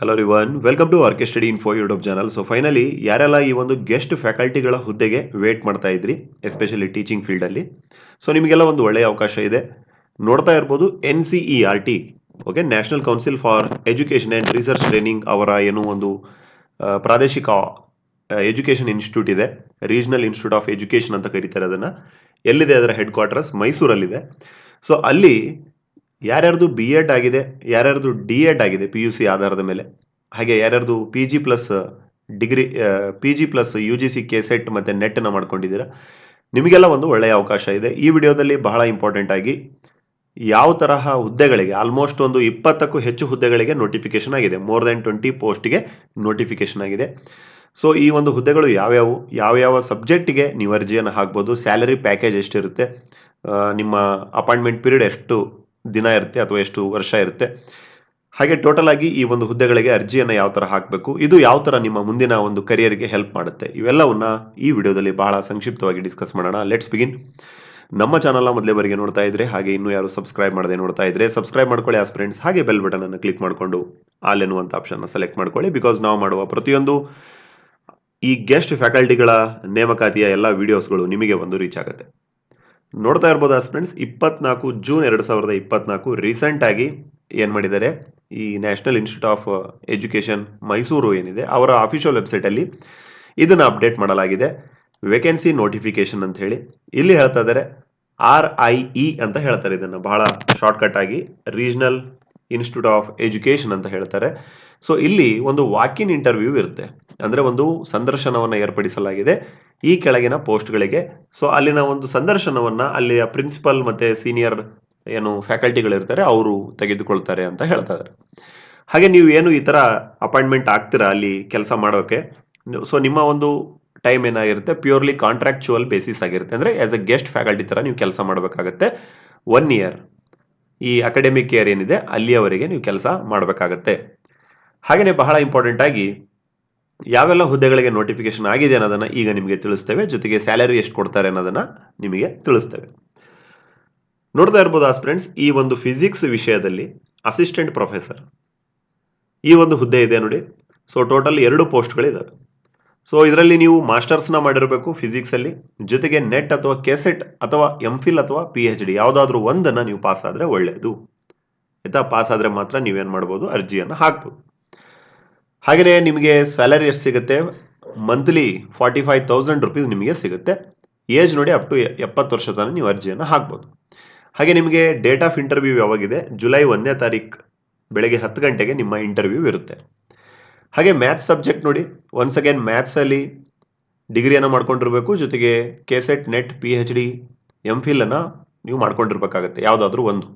Hello ರಿವನ್ welcome to RK study info YouTube channel so finally ಯಾರೆಲ್ಲ ಈ ಒಂದು guest ಫ್ಯಾಕಲ್ಟಿಗಳ ಹುದ್ದೆಗೆ ವೇಟ್ ಮಾಡ್ತಾ ಇದ್ರಿ ಎಸ್ಪೆಷಲಿ ಟೀಚಿಂಗ್ ಫೀಲ್ಡಲ್ಲಿ ಸೊ ನಿಮಗೆಲ್ಲ ಒಂದು ಒಳ್ಳೆಯ ಅವಕಾಶ ಇದೆ. ನೋಡ್ತಾ ಇರ್ಬೋದು N C E R T okay National Council for Education and Research Training ಅವರ ಏನು ಒಂದು ಪ್ರಾದೇಶಿಕ ಎಜುಕೇಷನ್ ಇನ್ಸ್ಟಿಟ್ಯೂಟ್ ಇದೆ. ರೀಜನಲ್ ಇನ್ಸ್ಟಿಟ್ಯೂಟ್ ಆಫ್ ಎಜುಕೇಷನ್ ಅಂತ ಕರೀತಾರೆ ಅದನ್ನು. ಎಲ್ಲಿದೆ ಅದರ ಹೆಡ್ ಕ್ವಾರ್ಟರ್ಸ್ ಮೈಸೂರಲ್ಲಿದೆ. ಸೊ ಅಲ್ಲಿ ಯಾರ್ಯಾರ್ದು ಬಿ ಎಡ್ ಆಗಿದೆ, ಯಾರ್ಯಾರ್ದು ಡಿ ಎಡ್ ಆಗಿದೆ ಪಿ ಯು ಸಿ ಆಧಾರದ ಮೇಲೆ, ಹಾಗೆ ಯಾರ್ಯಾರ್ದು P G plus degree P G plus U G C K SET ಮತ್ತು ನೆಟ್ಟನ್ನು ಮಾಡ್ಕೊಂಡಿದ್ದೀರಾ, ನಿಮಗೆಲ್ಲ ಒಂದು ಒಳ್ಳೆಯ ಅವಕಾಶ ಇದೆ. ಈ ವಿಡಿಯೋದಲ್ಲಿ ಬಹಳ ಇಂಪಾರ್ಟೆಂಟ್ ಆಗಿ ಯಾವ ತರಹ ಹುದ್ದೆಗಳಿಗೆ ಆಲ್ಮೋಸ್ಟ್ ಒಂದು ಇಪ್ಪತ್ತಕ್ಕೂ ಹೆಚ್ಚು ಹುದ್ದೆಗಳಿಗೆ ನೋಟಿಫಿಕೇಶನ್ ಆಗಿದೆ. ಮೋರ್ ದೆನ್ ಟ್ವೆಂಟಿ ಪೋಸ್ಟ್ಗೆ ನೋಟಿಫಿಕೇಶನ್ ಆಗಿದೆ. ಸೊ ಈ ಒಂದು ಹುದ್ದೆಗಳು ಯಾವ್ಯಾವು, ಯಾವ್ಯಾವ ಸಬ್ಜೆಕ್ಟಿಗೆ ನೀವು ಅರ್ಜಿಯನ್ನು ಹಾಕ್ಬೋದು ಸ್ಯಾಲರಿ ಪ್ಯಾಕೇಜ್ ಎಷ್ಟಿರುತ್ತೆ ನಿಮ್ಮ ಅಪಾಯಿಂಟ್ಮೆಂಟ್ ಪೀರಿಯಡ್ ಎಷ್ಟು ದಿನ ಇರುತ್ತೆ ಅಥವಾ ಎಷ್ಟು ವರ್ಷ ಇರುತ್ತೆ. ಹಾಗೆ ಟೋಟಲ್ ಆಗಿ ಈ ಒಂದು ಹುದ್ದೆಗಳಿಗೆ ಅರ್ಜಿಯನ್ನು ಯಾವ ಥರ ಹಾಕಬೇಕು, ಇದು ಯಾವ ಥರ ನಿಮ್ಮ ಮುಂದಿನ ಒಂದು ಕರಿಯರ್ಗೆ ಹೆಲ್ಪ್ ಮಾಡುತ್ತೆ, ಇವೆಲ್ಲವನ್ನ ಈ ವಿಡಿಯೋದಲ್ಲಿ ಬಹಳ ಸಂಕ್ಷಿಪ್ತವಾಗಿ ಡಿಸ್ಕಸ್ ಮಾಡೋಣ. ಲೆಟ್ಸ್ ಬಿಗಿನ್ ನಮ್ಮ ಚಾನಲ್ನ ಮೊದಲೇ ಬರಿಗೆ ನೋಡ್ತಾ ಇದ್ರೆ, ಹಾಗೆ ಇನ್ನೂ ಯಾರು ಸಬ್ಸ್ಕ್ರೈಬ್ ಮಾಡದೆ ನೋಡ್ತಾ ಇದ್ರೆ ಸಬ್ಸ್ಕ್ರೈಬ್ ಮಾಡ್ಕೊಳ್ಳಿ ಆಸ್ ಫ್ರೆಂಡ್ಸ್ ಹಾಗೆ ಬೆಲ್ ಬಟನ್ ಅನ್ನು ಕ್ಲಿಕ್ ಮಾಡಿಕೊಂಡು ಆಲ್ ಎನ್ನುವಂಥ ಆಪ್ಷನ್ನ ಸೆಲೆಕ್ಟ್ ಮಾಡ್ಕೊಳ್ಳಿ ಬಿಕಾಸ್ ನಾವು ಮಾಡುವ ಪ್ರತಿಯೊಂದು ಈ ಗೆಸ್ಟ್ ಫ್ಯಾಕಲ್ಟಿಗಳ ನೇಮಕಾತಿಯ ಎಲ್ಲ ವಿಡಿಯೋಸ್ಗಳು ನಿಮಗೆ ಒಂದು ರೀಚ್ ಆಗುತ್ತೆ. ನೋಡ್ತಾ ಇರ್ಬೋದು ಫ್ರೆಂಡ್ಸ್ ಇಪ್ಪತ್ನಾಲ್ಕು ಜೂನ್ ಎರಡು ಸಾವಿರದ ಇಪ್ಪತ್ನಾಲ್ಕು ರೀಸೆಂಟ್ ಆಗಿ ಏನು ಮಾಡಿದ್ದಾರೆ? ಈ National Institute of Education Mysuru ಏನಿದೆ, ಅವರ ಅಫಿಷಿಯಲ್ ವೆಬ್ಸೈಟಲ್ಲಿ ಇದನ್ನು ಅಪ್ಡೇಟ್ ಮಾಡಲಾಗಿದೆ. ವೇಕೆನ್ಸಿ ನೋಟಿಫಿಕೇಶನ್ ಅಂತ ಹೇಳಿ. ಇಲ್ಲಿ ಹೇಳ್ತಾ ಇದ್ದಾರೆ ಆರ್ ಐ ಇ ಅಂತ ಹೇಳ್ತಾರೆ ಇದನ್ನು. ಬಹಳ ಶಾರ್ಟ್ಕಟ್ ಆಗಿ ರೀಜನಲ್ ಇನ್ಸ್ಟಿಟ್ಯೂಟ್ ಆಫ್ ಎಜುಕೇಷನ್ ಅಂತ ಹೇಳ್ತಾರೆ. ಸೊ ಇಲ್ಲಿ ಒಂದು ವಾಕಿನ್ ಇಂಟರ್ವ್ಯೂ ಇರುತ್ತೆ. ಅಂದರೆ ಒಂದು ಸಂದರ್ಶನವನ್ನು ಏರ್ಪಡಿಸಲಾಗಿದೆ ಈ ಕೆಳಗಿನ ಪೋಸ್ಟ್ಗಳಿಗೆ. ಸೊ ಅಲ್ಲಿನ ಒಂದು ಸಂದರ್ಶನವನ್ನು ಅಲ್ಲಿಯ ಪ್ರಿನ್ಸಿಪಲ್ ಮತ್ತು ಸೀನಿಯರ್ ಏನು ಫ್ಯಾಕಲ್ಟಿಗಳಿರ್ತಾರೆ, ಅವರು ತೆಗೆದುಕೊಳ್ತಾರೆ ಅಂತ ಹೇಳ್ತಾ ಇದ್ದಾರೆ ಹಾಗೆ ನೀವು ಏನು ಈ ಥರ ಅಪಾಯಿಂಟ್ಮೆಂಟ್ ಆಗ್ತೀರಾ ಅಲ್ಲಿ ಕೆಲಸ ಮಾಡೋಕ್ಕೆ ಸೊ ನಿಮ್ಮ ಒಂದು ಟೈಮ್ ಏನಾಗಿರುತ್ತೆ? ಪ್ಯೂರ್ಲಿ ಕಾಂಟ್ರಾಕ್ಚುವಲ್ ಬೇಸಿಸ್ ಆಗಿರುತ್ತೆ. ಅಂದರೆ ಆಸ್ ಎ ಗೆಸ್ಟ್ ಫ್ಯಾಕಲ್ಟಿ ಥರ ನೀವು ಕೆಲಸ ಮಾಡಬೇಕಾಗತ್ತೆ. ಒನ್ ಇಯರ್ ಈ ಅಕಾಡೆಮಿಕ್ ಇಯರ್ ಏನಿದೆ, ಅಲ್ಲಿಯವರೆಗೆ ನೀವು ಕೆಲಸ ಮಾಡಬೇಕಾಗತ್ತೆ. ಹಾಗೆಯೇ ಬಹಳ ಇಂಪಾರ್ಟೆಂಟ್ ಆಗಿ ಯಾವೆಲ್ಲ ಹುದ್ದೆಗಳಿಗೆ ನೋಟಿಫಿಕೇಶನ್ ಆಗಿದೆ ಅನ್ನೋದನ್ನು ಈಗ ನಿಮಗೆ ತಿಳಿಸ್ತೇವೆ. ಜೊತೆಗೆ ಸ್ಯಾಲರಿ ಎಷ್ಟು ಕೊಡ್ತಾರೆ ಅನ್ನೋದನ್ನು ನಿಮಗೆ ತಿಳಿಸ್ತೇವೆ. ನೋಡ್ತಾ ಇರ್ಬೋದು ಆ ಫ್ರೆಂಡ್ಸ್ ಈ ಒಂದು ಫಿಸಿಕ್ಸ್ ವಿಷಯದಲ್ಲಿ ಅಸಿಸ್ಟೆಂಟ್ ಪ್ರೊಫೆಸರ್ ಈ ಒಂದು ಹುದ್ದೆ ಇದೆ ನೋಡಿ. ಸೊ ಟೋಟಲ್ ಎರಡು ಪೋಸ್ಟ್ಗಳಿದ್ದಾವೆ ಸೊ ಇದರಲ್ಲಿ ನೀವು ಮಾಸ್ಟರ್ಸ್ನ ಮಾಡಿರಬೇಕು ಫಿಸಿಕ್ಸಲ್ಲಿ ಜೊತೆಗೆ ನೆಟ್ ಅಥವಾ ಕೆಸೆಟ್ ಅಥವಾ ಎಂ ಫಿಲ್ ಅಥವಾ ಪಿ ಎಚ್ ಡಿ ಯಾವುದಾದ್ರೂ ಒಂದನ್ನು ನೀವು ಪಾಸ್ ಆದರೆ ಒಳ್ಳೆಯದು ಆಯಿತಾ? ಪಾಸ್ ಆದರೆ ಮಾತ್ರ ನೀವೇನು ಮಾಡ್ಬೋದು? ಅರ್ಜಿಯನ್ನು ಹಾಕ್ಬೋದು. ಹಾಗೆಯೇ ನಿಮಗೆ ಸ್ಯಾಲರಿ ಎಷ್ಟು ಸಿಗುತ್ತೆ? Monthly forty five thousand rupees ನಿಮಗೆ ಸಿಗುತ್ತೆ. ಏಜ್ ನೋಡಿ ಅಪ್ ಟು ಎಪ್ಪತ್ತು ವರ್ಷ ತನಕ ನೀವು ಅರ್ಜಿಯನ್ನು ಹಾಕ್ಬೋದು. ಹಾಗೆ ನಿಮಗೆ ಡೇಟ್ ಆಫ್ ಇಂಟರ್ವ್ಯೂ ಯಾವಾಗಿದೆ? ಜುಲೈ ಒಂದನೇ ತಾರೀಕು ಬೆಳಗ್ಗೆ ಹತ್ತು ಗಂಟೆಗೆ ನಿಮ್ಮ ಇಂಟರ್ವ್ಯೂ ಇರುತ್ತೆ. ಹಾಗೆ ಮ್ಯಾಥ್ಸ್ ಸಬ್ಜೆಕ್ಟ್ ನೋಡಿ ಒನ್ಸ್ ಅಗೇನ್ ಮ್ಯಾಥ್ಸಲ್ಲಿ ಡಿಗ್ರಿಯನ್ನು ಮಾಡ್ಕೊಂಡಿರಬೇಕು. ಜೊತೆಗೆ K SET NET P H D M ಫಿಲನ್ನು ನೀವು ಮಾಡ್ಕೊಂಡಿರ್ಬೇಕಾಗತ್ತೆ. ಯಾವುದಾದ್ರೂ ಒಂದು.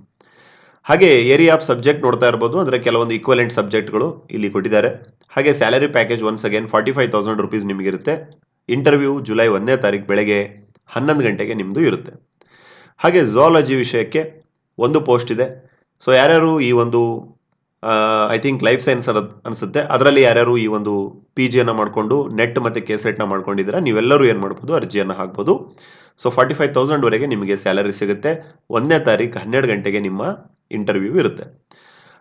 ಹಾಗೆ ಏರಿಯಾ ಆಫ್ ಸಬ್ಜೆಕ್ಟ್ ನೋಡ್ತಾ ಇರ್ಬೋದು, ಅಂದರೆ ಕೆಲವೊಂದು ಈಕ್ವಲೆಂಟ್ ಸಬ್ಜೆಕ್ಟ್ಗಳು ಇಲ್ಲಿ ಕೊಟ್ಟಿದ್ದಾರೆ. ಹಾಗೆ salary package once again forty five thousand rupees ನಿಮಗಿರುತ್ತೆ. Interview July ಒಂದನೇ ತಾರೀಕು ಬೆಳಗ್ಗೆ ಹನ್ನೊಂದು ಗಂಟೆಗೆ ನಿಮ್ಮದು ಇರುತ್ತೆ. ಹಾಗೆ ಝಾಲಜಿ ವಿಷಯಕ್ಕೆ ಒಂದು ಪೋಸ್ಟ್ ಇದೆ. ಸೊ ಯಾರ್ಯಾರು ಈ ಒಂದು ಐ ಥಿಂಕ್ ಲೈಫ್ ಸೈನ್ಸ್ ಅನಿಸುತ್ತೆ. ಅದರಲ್ಲಿ ಯಾರ್ಯಾರು ಈ ಒಂದು ಪಿ ಜಿಯನ್ನು ಮಾಡಿಕೊಂಡು ನೆಟ್ ಮತ್ತು ಕೆ ಸೆಟ್ನ ಮಾಡ್ಕೊಂಡಿದ್ದೀರಾ, ನೀವೆಲ್ಲರೂ ಏನು ಮಾಡ್ಬೋದು, ಅರ್ಜಿಯನ್ನು ಹಾಕ್ಬೋದು. ಸೊ ಫಾರ್ಟಿ ಫೈವ್ ತೌಸಂಡ್ವರೆಗೆ ನಿಮಗೆ ಸ್ಯಾಲರಿ ಸಿಗುತ್ತೆ. ಒಂದನೇ ತಾರೀಕು ಹನ್ನೆರಡು ಗಂಟೆಗೆ ನಿಮ್ಮ ಇಂಟರ್ವ್ಯೂ ಇರುತ್ತೆ.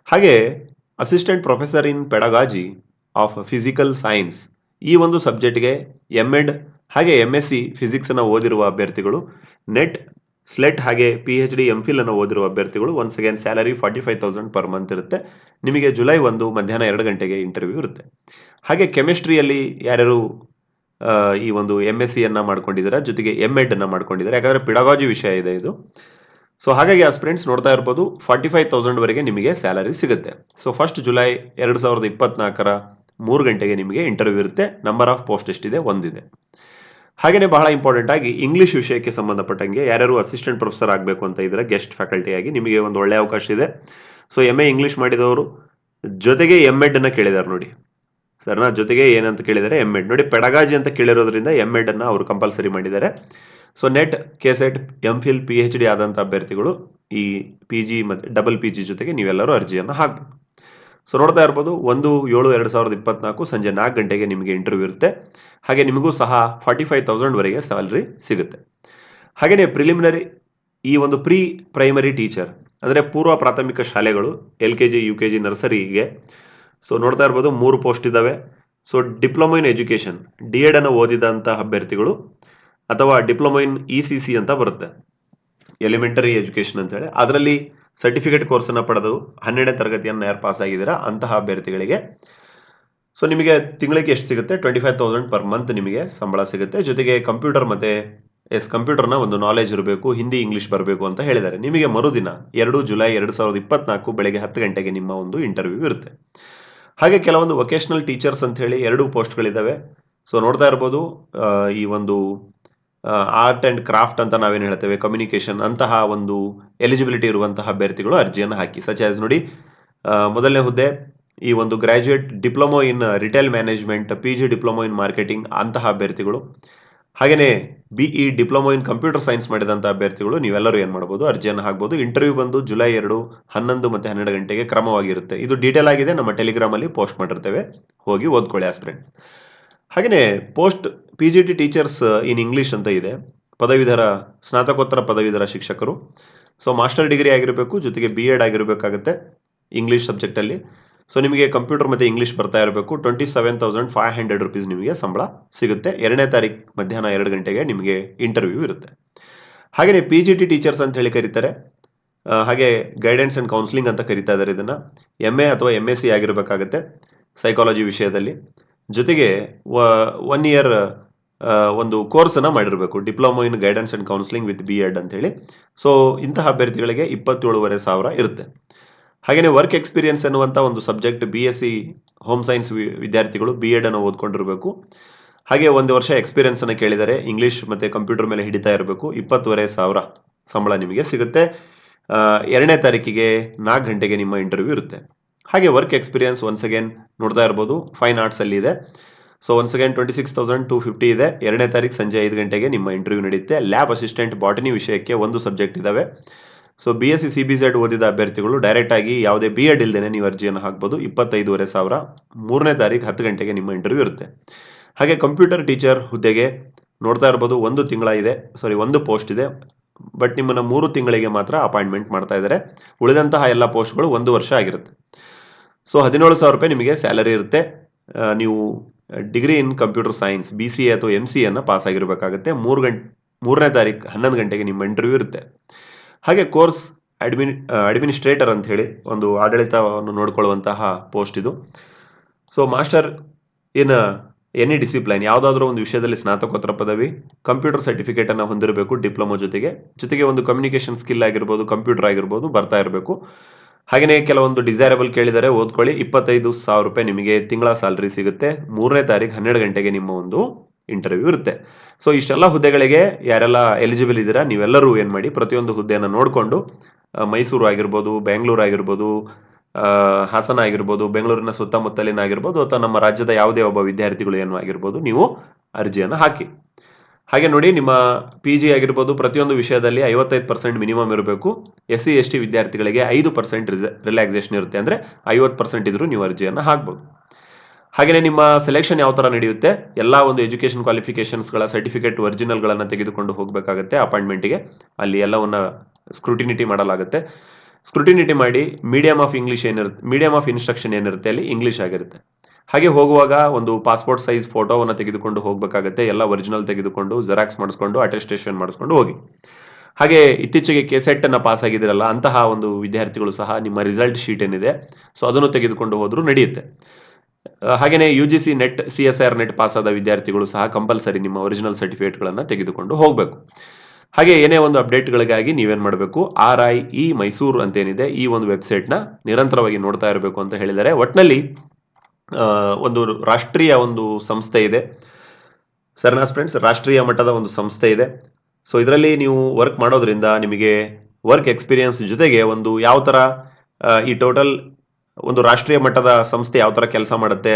ಹಾಗೆ assistant professor in pedagogy of physical science ಈ ಒಂದು ಸಬ್ಜೆಕ್ಟ್ಗೆ ಎಂ ಎಡ್ ಹಾಗೆ ಎಂ ಎಸ್ ಸಿ ಫಿಸಿಕ್ಸನ್ನು ಓದಿರುವ ಅಭ್ಯರ್ಥಿಗಳು ನೆಟ್ ಸ್ಲೆಟ್ ಹಾಗೆ P H D M Phil ಅನ್ನು ಓದಿರುವ ಅಭ್ಯರ್ಥಿಗಳು once again salary forty five thousand per month ಇರುತ್ತೆ. ನಿಮಗೆ ಜುಲೈ ಒಂದು ಮಧ್ಯಾಹ್ನ ಎರಡು ಗಂಟೆಗೆ ಇಂಟರ್ವ್ಯೂ ಇರುತ್ತೆ. ಹಾಗೆ ಕೆಮಿಸ್ಟ್ರಿಯಲ್ಲಿ ಯಾರ್ಯಾರು ಈ ಒಂದು ಎಂ ಎಸ್ ಸಿಯನ್ನು ಮಾಡ್ಕೊಂಡಿದ್ದಾರೆ ಜೊತೆಗೆ ಎಂ ಎಡನ್ನು ಮಾಡ್ಕೊಂಡಿದ್ದಾರೆ ಯಾಕಂದರೆ ಪಿಡಗಾಜಿ ವಿಷಯ ಇದೆ ಇದು. ಸೊ ಹಾಗಾಗಿ ಆ ಫ್ರೆಂಡ್ಸ್ ನೋಡ್ತಾ ಇರ್ಬೋದು ಫಾರ್ಟಿ ಫೈವ್ ತೌಸಂಡ್ವರೆಗೆ ನಿಮಗೆ ಸ್ಯಾಲರಿ ಸಿಗುತ್ತೆ. ಸೊ ಫಸ್ಟ್ ಜುಲೈ ಎರಡು ಸಾವಿರದ ಇಪ್ಪತ್ನಾಲ್ಕರ ಮೂರು ಗಂಟೆಗೆ ನಿಮಗೆ ಇಂಟರ್ವ್ಯೂ ಇರುತ್ತೆ. ನಂಬರ್ ಆಫ್ ಪೋಸ್ಟ್ ಎಷ್ಟಿದೆ? ಒಂದಿದೆ. ಹಾಗೆಯೇ ಬಹಳ ಇಂಪಾರ್ಟೆಂಟ್ ಆಗಿ ಇಂಗ್ಲಿಷ್ ವಿಷಯಕ್ಕೆ ಸಂಬಂಧಪಟ್ಟಂಗೆ ಯಾರ್ಯಾರು ಅಸಿಸ್ಟೆಂಟ್ ಪ್ರೊಫೆಸರ್ ಆಗಬೇಕು ಅಂತ ಇದ್ರೆ ಗೆಸ್ಟ್ ಫ್ಯಾಕಲ್ಟಿಯಾಗಿ ನಿಮಗೆ ಒಂದು ಒಳ್ಳೆಯ ಅವಕಾಶ ಇದೆ. ಸೊ ಎಂ ಎ ಇಂಗ್ಲಿಷ್ ಮಾಡಿದವರು, ಜೊತೆಗೆ ಎಂ ಅನ್ನ ಕೇಳಿದ್ದಾರೆ ನೋಡಿ. ಸರ್ನ ಜೊತೆಗೆ ಏನಂತ ಕೇಳಿದರೆ ಎಂ ಎಡ್ ನೋಡಿ, ಪೆಡಗಾಜಿ ಅಂತ ಕೇಳಿರೋದ್ರಿಂದ ಎಂ ಅನ್ನು ಅವರು ಕಂಪಲ್ಸರಿ ಮಾಡಿದ್ದಾರೆ. So NET K SET M Phil P H D ಆದಂಥ ಅಭ್ಯರ್ಥಿಗಳು ಈ ಪಿ ಜಿ ಮತ್ತು ಡಬಲ್ ಪಿ ಜಿ ಜೊತೆಗೆ ನೀವೆಲ್ಲರೂ ಅರ್ಜಿಯನ್ನು ಹಾಕಬೇಕು. ಸೊ ನೋಡ್ತಾ ಇರ್ಬೋದು, ಒಂದು, ಏಳು, ಎರಡು ಸಾವಿರದ ಇಪ್ಪತ್ನಾಲ್ಕು ಸಂಜೆ ನಾಲ್ಕು ಗಂಟೆಗೆ ನಿಮಗೆ ಇಂಟರ್ವ್ಯೂ ಇರುತ್ತೆ. ಹಾಗೆ ನಿಮಗೂ ಸಹ ಫಾರ್ಟಿ ಫೈವ್ ತೌಸಂಡ್ವರೆಗೆ ಸ್ಯಾಲ್ರಿ ಸಿಗುತ್ತೆ. ಹಾಗೆಯೇ ಪ್ರಿಲಿಮಿನರಿ ಈ ಒಂದು ಪ್ರೀ ಪ್ರೈಮರಿ ಟೀಚರ್ ಅಂದರೆ ಪೂರ್ವ ಪ್ರಾಥಮಿಕ ಶಾಲೆಗಳು L K G U K G ನರ್ಸರಿಗೆ so ನೋಡ್ತಾ ಇರ್ಬೋದು ಮೂರು ಪೋಸ್ಟ್ ಇದ್ದಾವೆ so diploma in education D Ed ಅನ್ನು ಓದಿದಂತಹ ಅಭ್ಯರ್ಥಿಗಳು ಅಥವಾ diploma in E C C ಅಂತ ಬರುತ್ತೆ. ಎಲಿಮೆಂಟರಿ ಎಜುಕೇಷನ್ ಅಂತ ಹೇಳಿ. ಅದರಲ್ಲಿ ಸರ್ಟಿಫಿಕೇಟ್ ಕೋರ್ಸನ್ನು ಪಡೆದು ಹನ್ನೆರಡನೇ ತರಗತಿಯನ್ನು ಯಾರು ಪಾಸ್ ಆಗಿದ್ದೀರಾ ಅಂತಹ ಅಭ್ಯರ್ಥಿಗಳಿಗೆ. ಸೊ ನಿಮಗೆ ತಿಂಗಳಿಗೆ ಎಷ್ಟು ಸಿಗುತ್ತೆ? Twenty five thousand per month ನಿಮಗೆ ಸಂಬಳ ಸಿಗುತ್ತೆ. ಜೊತೆಗೆ ಕಂಪ್ಯೂಟರ್ ಮತ್ತೆ ಎಸ್ ಕಂಪ್ಯೂಟರ್ನ ಒಂದು ನಾಲೆಜ್ ಇರಬೇಕು, ಹಿಂದಿ ಇಂಗ್ಲಿಷ್ ಬರಬೇಕು ಅಂತ ಹೇಳಿದ್ದಾರೆ. ನಿಮಗೆ ಮರುದಿನ ಎರಡು ಜುಲೈ ಎರಡು ಸಾವಿರದ ಇಪ್ಪತ್ನಾಲ್ಕು ಬೆಳಗ್ಗೆ ಹತ್ತು ಗಂಟೆಗೆ ನಿಮ್ಮ ಒಂದು ಇಂಟರ್ವ್ಯೂ ಇರುತ್ತೆ. ಹಾಗೆ ಕೆಲವೊಂದು ವೊಕೇಶ್ನಲ್ ಟೀಚರ್ಸ್ ಅಂತ ಹೇಳಿ ಎರಡು ಪೋಸ್ಟ್ಗಳಿದ್ದಾವೆ. ಸೊ ನೋಡ್ತಾ ಇರ್ಬೋದು ಈ ಒಂದು ಆರ್ಟ್ ಆ್ಯಂಡ್ ಕ್ರಾಫ್ಟ್ ಅಂತ ನಾವೇನು ಹೇಳ್ತೇವೆ ಕಮ್ಯುನಿಕೇಷನ್ ಅಂತಹ ಒಂದು ಎಲಿಜಿಬಿಲಿಟಿ ಇರುವಂತಹ ಅಭ್ಯರ್ಥಿಗಳು ಅರ್ಜಿಯನ್ನು ಹಾಕಿ. ಸಚ್ ಆಸ್ ನೋಡಿ ಮೊದಲನೇ ಹುದ್ದೆ, ಈ ಒಂದು graduate diploma in retail management P G diploma in marketing ಅಂತಹ ಅಭ್ಯರ್ಥಿಗಳು. ಹಾಗೆಯೇ B E diploma in computer science ಮಾಡಿದಂಥ ಅಭ್ಯರ್ಥಿಗಳು ನೀವೆಲ್ಲರೂ ಏನು ಮಾಡ್ಬೋದು? ಅರ್ಜಿಯನ್ನು ಹಾಕ್ಬೋದು. ಇಂಟರ್ವ್ಯೂ ಬಂದು ಜುಲೈ ಎರಡು ಹನ್ನೊಂದು ಮತ್ತು ಹನ್ನೆರಡು ಗಂಟೆಗೆ ಕ್ರಮವಾಗಿರುತ್ತೆ. ಇದು ಡೀಟೇಲ್ ಆಗಿದೆ. ನಮ್ಮ ಟೆಲಿಗ್ರಾಮಲ್ಲಿ ಪೋಸ್ಟ್ ಮಾಡಿರ್ತೇವೆ. ಹೋಗಿ ಓದ್ಕೊಳ್ಳಿ ಆಸ್ಪಿರೆಂಟ್ಸ್ ಹಾಗೆಯೇ post P G T teachers in English ಅಂತ ಇದೆ. ಪದವೀಧರ, ಸ್ನಾತಕೋತ್ತರ ಪದವೀಧರ ಶಿಕ್ಷಕರು. ಸೊ ಮಾಸ್ಟರ್ ಡಿಗ್ರಿ ಆಗಿರಬೇಕು, ಜೊತೆಗೆ ಬಿ ಎಡ್ ಆಗಿರಬೇಕಾಗುತ್ತೆ ಇಂಗ್ಲೀಷ್ ಸಬ್ಜೆಕ್ಟಲ್ಲಿ ಸೊ ನಿಮಗೆ ಕಂಪ್ಯೂಟರ್ ಮತ್ತು ಇಂಗ್ಲೀಷ್ ಬರ್ತಾ ಇರಬೇಕು. Twenty seven thousand five hundred rupees ನಿಮಗೆ ಸಂಬಳ ಸಿಗುತ್ತೆ. ಎರಡನೇ ತಾರೀಕು ಮಧ್ಯಾಹ್ನ ಎರಡು ಗಂಟೆಗೆ ನಿಮಗೆ ಇಂಟರ್ವ್ಯೂ ಇರುತ್ತೆ. ಹಾಗೆಯೇ ಪಿ ಜಿ ಟಿ ಟೀಚರ್ಸ್ ಅಂತ ಹೇಳಿ ಕರೀತಾರೆ. ಹಾಗೆ ಗೈಡೆನ್ಸ್ ಆ್ಯಂಡ್ ಕೌನ್ಸಿಲಿಂಗ್ ಅಂತ ಕರಿತಾ ಇದ್ದಾರೆ ಇದನ್ನು. ಎಂ ಎ ಅಥವಾ ಎಂ ಎಸ್ ಸಿ ಆಗಿರಬೇಕಾಗುತ್ತೆ ಸೈಕಾಲಜಿ ವಿಷಯದಲ್ಲಿ. ಜೊತೆಗೆ ಒನ್ ಇಯರ್ ಒಂದು ಕೋರ್ಸನ್ನು ಮಾಡಿರಬೇಕು. Diploma in guidance and counselling with B Ed ಅಂತೇಳಿ ಸೊ ಇಂತಹ ಅಭ್ಯರ್ಥಿಗಳಿಗೆ ಇಪ್ಪತ್ತೇಳುವರೆ ಸಾವಿರ ಇರುತ್ತೆ. ಹಾಗೆಯೇ ವರ್ಕ್ ಎಕ್ಸ್ಪೀರಿಯನ್ಸ್ ಎನ್ನುವಂಥ ಒಂದು subject B S C home science ವಿದ್ಯಾರ್ಥಿಗಳು ಬಿ ಎಡನ್ನು ಓದ್ಕೊಂಡಿರಬೇಕು. ಹಾಗೆ ಒಂದು ವರ್ಷ ಎಕ್ಸ್ಪೀರಿಯನ್ಸ್ ಅನ್ನು ಕೇಳಿದರೆ ಇಂಗ್ಲಿಷ್ ಮತ್ತು ಕಂಪ್ಯೂಟರ್ ಮೇಲೆ ಹಿಡಿತಾ ಇರಬೇಕು. ಇಪ್ಪತ್ತುವರೆ ಸಾವಿರ ಸಂಬಳ ನಿಮಗೆ ಸಿಗುತ್ತೆ. ಎರಡನೇ ತಾರೀಕಿಗೆ ನಾಲ್ಕು ಗಂಟೆಗೆ ನಿಮ್ಮ ಇಂಟರ್ವ್ಯೂ ಇರುತ್ತೆ. ಹಾಗೆ ವರ್ಕ್ ಎಕ್ಸ್ಪೀರಿಯನ್ಸ್ ಒನ್ಸ್ ಅಗೇನ್ ನೋಡ್ತಾ ಇರ್ಬೋದು. ಫೈನ್ ಆರ್ಟ್ಸಲ್ಲಿ ಇದೆ. So once again twenty six thousand two fifty ಇದೆ. ಎರಡನೇ ತಾರೀಕು ಸಂಜೆ ಐದು ಗಂಟೆಗೆ ನಿಮ್ಮ ಇಂಟರ್ವ್ಯೂ ನಡೆಯುತ್ತೆ ಲ್ಯಾಬ್ ಅಸಿಸ್ಟೆಂಟ್ ಬಾಟನಿ ವಿಷಯಕ್ಕೆ ಒಂದು ಸಬ್ಜೆಕ್ಟ್ ಇದ್ದಾವೆ so B S C C B Z ಓದಿದ ಅಭ್ಯರ್ಥಿಗಳು ಡೈರೆಕ್ಟ್ ಆಗಿ ಯಾವುದೇ ಬಿ ಎಡ್ ಇಲ್ಲದೇ ನೀವು ಅರ್ಜಿಯನ್ನು ಹಾಕ್ಬೋದು. ಇಪ್ಪತ್ತೈದೂವರೆ ಸಾವಿರ ಮೂರನೇ ತಾರೀಕು ಹತ್ತು ಗಂಟೆಗೆ ನಿಮ್ಮ ಇಂಟರ್ವ್ಯೂ ಇರುತ್ತೆ. ಹಾಗೆ ಕಂಪ್ಯೂಟರ್ ಟೀಚರ್ ಹುದ್ದೆಗೆ ನೋಡ್ತಾ ಇರ್ಬೋದು, ಒಂದು ತಿಂಗಳ ಇದೆ. ಸಾರಿ ಒಂದು ಪೋಸ್ಟ್ ಇದೆ. ಬಟ್ ನಿಮ್ಮನ್ನು ಮೂರು ತಿಂಗಳಿಗೆ ಮಾತ್ರ ಅಪಾಯಿಂಟ್ಮೆಂಟ್ ಮಾಡ್ತಾ ಇದ್ದಾರೆ. ಉಳಿದಂತಹ ಎಲ್ಲ ಪೋಸ್ಟ್ಗಳು ಒಂದು ವರ್ಷ ಆಗಿರುತ್ತೆ. ಸೊ ಹದಿನೇಳು ಸಾವಿರ ರೂಪಾಯಿ ನಿಮಗೆ ಸ್ಯಾಲರಿ ಇರುತ್ತೆ. ನೀವು degree in computer science B C A ಅಥವಾ ಎಂ ಸಿ ಎನ್ನು ಪಾಸ್ ಆಗಿರಬೇಕಾಗುತ್ತೆ. ಮೂರು ಗಂಟೆ ಮೂರನೇ ತಾರೀಕು ಹನ್ನೊಂದು ಗಂಟೆಗೆ ನಿಮ್ಮ ಇಂಟರ್ವ್ಯೂ ಇರುತ್ತೆ. ಹಾಗೆ ಕೋರ್ಸ್ ಅಡ್ಮಿನ್ ಅಡ್ಮಿನಿಸ್ಟ್ರೇಟರ್ ಅಂತ ಹೇಳಿ ಒಂದು ಆಡಳಿತವನ್ನು ನೋಡಿಕೊಳ್ಳುವಂತಹ ಪೋಸ್ಟ್ ಇದು. So master in any discipline, ಯಾವುದಾದ್ರೂ ಒಂದು ವಿಷಯದಲ್ಲಿ ಸ್ನಾತಕೋತ್ತರ ಪದವಿ, ಕಂಪ್ಯೂಟರ್ ಸರ್ಟಿಫಿಕೇಟನ್ನು ಹೊಂದಿರಬೇಕು ಡಿಪ್ಲೊಮಾ ಜೊತೆಗೆ. ಜೊತೆಗೆ ಒಂದು ಕಮ್ಯುನಿಕೇಷನ್ ಸ್ಕಿಲ್ ಆಗಿರ್ಬೋದು ಕಂಪ್ಯೂಟರ್ ಆಗಿರ್ಬೋದು, ಬರ್ತಾ ಇರಬೇಕು. ಹಾಗೆಯೇ ಕೆಲವೊಂದು ಡಿಸೈರಬಲ್ ಕೇಳಿದರೆ ಓದ್ಕೊಳ್ಳಿ. ಇಪ್ಪತ್ತೈದು ಸಾವಿರ ರೂಪಾಯಿ ನಿಮಗೆ ತಿಂಗಳ ಸ್ಯಾಲ್ರಿ ಸಿಗುತ್ತೆ. ಮೂರನೇ ತಾರೀಕು ಹನ್ನೆರಡು ಗಂಟೆಗೆ ನಿಮ್ಮ ಒಂದು ಇಂಟರ್ವ್ಯೂ ಇರುತ್ತೆ. ಸೊ ಇಷ್ಟೆಲ್ಲ ಹುದ್ದೆಗಳಿಗೆ ಯಾರೆಲ್ಲ ಎಲಿಜಿಬಲ್ ಇದ್ದೀರಾ, ನೀವೆಲ್ಲರೂ ಏನು ಮಾಡಿ, ಪ್ರತಿಯೊಂದು ಹುದ್ದೆಯನ್ನು ನೋಡಿಕೊಂಡು ಮೈಸೂರು ಆಗಿರ್ಬೋದು ಬೆಂಗಳೂರು ಆಗಿರ್ಬೋದು ಹಾಸನ ಆಗಿರ್ಬೋದು ಬೆಂಗಳೂರಿನ ಸುತ್ತಮುತ್ತಲಿನ ಆಗಿರ್ಬೋದು, ಅಥವಾ ನಮ್ಮ ರಾಜ್ಯದ ಯಾವುದೇ ಒಬ್ಬ ವಿದ್ಯಾರ್ಥಿಗಳು ಏನು ಆಗಿರ್ಬೋದು, ನೀವು ಅರ್ಜಿಯನ್ನು ಹಾಕಿ. ಹಾಗೆ ನೋಡಿ, ನಿಮ್ಮ ಪಿ ಜಿ ಆಗಿರ್ಬೋದು, ಪ್ರತಿಯೊಂದು ವಿಷಯದಲ್ಲಿ ಐವತ್ತೈದು ಪರ್ಸೆಂಟ್ ಮಿನಿಮಮ್ ಇರಬೇಕು. ಎಸ್ ಸಿ ಎಸ್ ಟಿ ವಿದ್ಯಾರ್ಥಿಗಳಿಗೆ ಐದು ಪರ್ಸೆಂಟ್ ರಿಲ್ಯಾಕ್ಸೇಷನ್ ಇರುತ್ತೆ. ಅಂದರೆ ಐವತ್ತು ಪರ್ಸೆಂಟ್ ಇದ್ರೂ ನೀವು ಅರ್ಜಿಯನ್ನು ಹಾಕ್ಬೋದು. ಹಾಗೆಯೇ ನಿಮ್ಮ ಸೆಲೆಕ್ಷನ್ ಯಾವ ಥರ ನಡೆಯುತ್ತೆ? ಎಲ್ಲ ಒಂದು ಎಜುಕೇಷನ್ ಕ್ವಾಲಿಫಿಕೇಷನ್ಸ್ಗಳ ಸರ್ಟಿಫಿಕೇಟ್ ಒರಿಜಿನಲ್ಗಳನ್ನು ತೆಗೆದುಕೊಂಡು ಹೋಗಬೇಕಾಗುತ್ತೆ ಅಪಾಯಿಂಟ್ಮೆಂಟಿಗೆ ಅಲ್ಲಿ ಎಲ್ಲವನ್ನು ಸ್ಕ್ರೂಟಿನಿಟಿ ಮಾಡಲಾಗುತ್ತೆ. ಸ್ಕ್ರೂಟಿನಿಟಿ ಮಾಡಿ ಮೀಡಿಯಮ್ ಆಫ್ ಇಂಗ್ಲೀಷ್ ಏನಿರುತ್ತೆ ಮೀಡಿಯಮ್ ಆಫ್ ಇನ್ಸ್ಟ್ರಕ್ಷನ್ ಏನಿರುತ್ತೆ ಅಲ್ಲಿ ಇಂಗ್ಲೀಷ್ ಆಗಿರುತ್ತೆ. ಹಾಗೆ ಹೋಗುವಾಗ ಒಂದು ಪಾಸ್ಪೋರ್ಟ್ ಸೈಜ್ ಫೋಟೋವನ್ನು ತೆಗೆದುಕೊಂಡು ಹೋಗಬೇಕಾಗುತ್ತೆ, ಎಲ್ಲ ಒರಿಜಿನಲ್ ತೆಗೆದುಕೊಂಡು ಜೆರಾಕ್ಸ್ ಮಾಡಿಸ್ಕೊಂಡು ಅಟೆಸ್ಟೇಷನ್ ಮಾಡಿಸ್ಕೊಂಡು ಹೋಗಿ. ಹಾಗೆ ಇತ್ತೀಚೆಗೆ ಕೆಸೆಟ್ ಅನ್ನ ಪಾಸ್ ಆಗಿದ್ದೀರಲ್ಲ, ಅಂತಹ ಒಂದು ವಿದ್ಯಾರ್ಥಿಗಳು ಸಹ ನಿಮ್ಮ ರಿಸಲ್ಟ್ ಶೀಟ್ ಏನಿದೆ ಸೊ ಅದನ್ನು ತೆಗೆದುಕೊಂಡು ಹೋದರೂ ನಡೆಯುತ್ತೆ. ಹಾಗೆಯೇ U G C NET C S R NET pass ಆದ ವಿದ್ಯಾರ್ಥಿಗಳು ಸಹ ಕಂಪಲ್ಸರಿ ನಿಮ್ಮ ಒರಿಜಿನಲ್ ಸರ್ಟಿಫಿಕೇಟ್ಗಳನ್ನು ತೆಗೆದುಕೊಂಡು ಹೋಗಬೇಕು. ಹಾಗೆ ಏನೇ ಒಂದು ಅಪ್ಡೇಟ್ಗಳಿಗಾಗಿ ನೀವೇನು ಮಾಡಬೇಕು? ಆರ್ ಐ ಇ ಮೈಸೂರು ಅಂತ ಏನಿದೆ ಈ ಒಂದು ವೆಬ್ಸೈಟ್ನ ನಿರಂತರವಾಗಿ ನೋಡ್ತಾ ಇರಬೇಕು ಅಂತ ಹೇಳಿದರೆ ಒಟ್ಟಿನಲ್ಲಿ ಒಂದು ರಾಷ್ಟ್ರೀಯ ಒಂದು ಸಂಸ್ಥೆ ಇದೆ. ಸರ್ನಾಸ್ ಫ್ರೆಂಡ್ಸ್ ರಾಷ್ಟ್ರೀಯ ಮಟ್ಟದ ಒಂದು ಸಂಸ್ಥೆ ಇದೆ. ಸೊ ಇದರಲ್ಲಿ ನೀವು ವರ್ಕ್ ಮಾಡೋದ್ರಿಂದ ನಿಮಗೆ ವರ್ಕ್ ಎಕ್ಸ್ಪೀರಿಯನ್ಸ್ ಜೊತೆಗೆ ಒಂದು ಯಾವ ಥರ ಈ ಟೋಟಲ್ ಒಂದು ರಾಷ್ಟ್ರೀಯ ಮಟ್ಟದ ಸಂಸ್ಥೆ ಯಾವ ಥರ ಕೆಲಸ ಮಾಡುತ್ತೆ.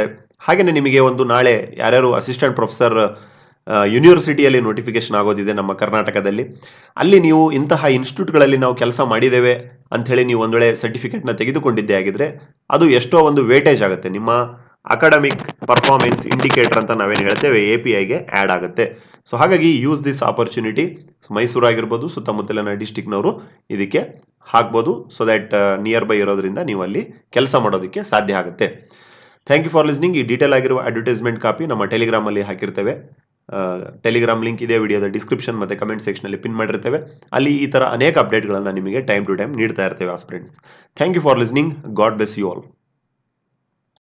ಹಾಗೆಯೇ ನಿಮಗೆ ಒಂದು ನಾಳೆ ಯಾರ್ಯಾರು ಅಸಿಸ್ಟೆಂಟ್ ಪ್ರೊಫೆಸರ್ ಯೂನಿವರ್ಸಿಟಿಯಲ್ಲಿ ನೋಟಿಫಿಕೇಶನ್ ಆಗೋದಿದೆ ನಮ್ಮ ಕರ್ನಾಟಕದಲ್ಲಿ. ಅಲ್ಲಿ ನೀವು ಇಂತಹ ಇನ್ಸ್ಟಿಟ್ಯೂಟ್ಗಳಲ್ಲಿ ನಾವು ಕೆಲಸ ಮಾಡಿದ್ದೇವೆ ಅಂಥೇಳಿ ನೀವು ಒಂದು ವೇಳೆ ಸರ್ಟಿಫಿಕೇಟ್ನ ತೆಗೆದುಕೊಂಡಿದ್ದೇ ಆಗಿದ್ರೆ ಅದು ಎಷ್ಟೋ ಒಂದು ವೇಟೇಜ್ ಆಗುತ್ತೆ. ನಿಮ್ಮ ಅಕಾಡೆಮಿಕ್ ಪರ್ಫಾರ್ಮೆನ್ಸ್ ಇಂಡಿಕೇಟರ್ ಅಂತ ನಾವೇನು ಹೇಳ್ತೇವೆ ಎ ಪಿ ಐಗೆ ಆ್ಯಡ್ ಆಗುತ್ತೆ. ಸೊ ಹಾಗಾಗಿ ಯೂಸ್ ದಿಸ್ ಆಪರ್ಚುನಿಟಿ ಮೈಸೂರು ಆಗಿರ್ಬೋದು ಸುತ್ತಮುತ್ತಲಿನ ಡಿಸ್ಟಿಕ್ನವರು ಇದಕ್ಕೆ ಹಾಕ್ಬೋದು. ಸೊ ದ್ಯಾಟ್ ನಿಯರ್ ಬೈ ಇರೋದ್ರಿಂದ ನೀವು ಅಲ್ಲಿ ಕೆಲಸ ಮಾಡೋದಕ್ಕೆ ಸಾಧ್ಯ ಆಗುತ್ತೆ. ಥ್ಯಾಂಕ್ ಯು ಫಾರ್ ಲಿಸ್ನಿಂಗ್ ಈ ಡೀಟೇಲ್ ಆಗಿರುವ ಅಡ್ವರ್ಟೈಸ್ಮೆಂಟ್ ಕಾಪಿ ನಮ್ಮ ಟೆಲಿಗ್ರಾಮಲ್ಲಿ ಹಾಕಿರ್ತೇವೆ. ಟೆಲಿಗ್ರಾಮ್ ಲಿಂಕ್ ಇದೆ, ವಿಡಿಯೋದ ಡಿಸ್ಕ್ರಿಪ್ಷನ್ ಮತ್ತು ಕಮೆಂಟ್ ಸೆಕ್ಷನಲ್ಲಿ ಪಿನ್ ಮಾಡಿರ್ತೇವೆ. ಅಲ್ಲಿ ಈ ಥರ ಅನೇಕ ಅಪ್ಡೇಟ್ಗಳನ್ನು ನಿಮಗೆ ಟೈಮ್ ಟು ಟೈಮ್ ನೀಡ್ತಾ ಇರ್ತೇವೆ as friends thank you for listening god bless you all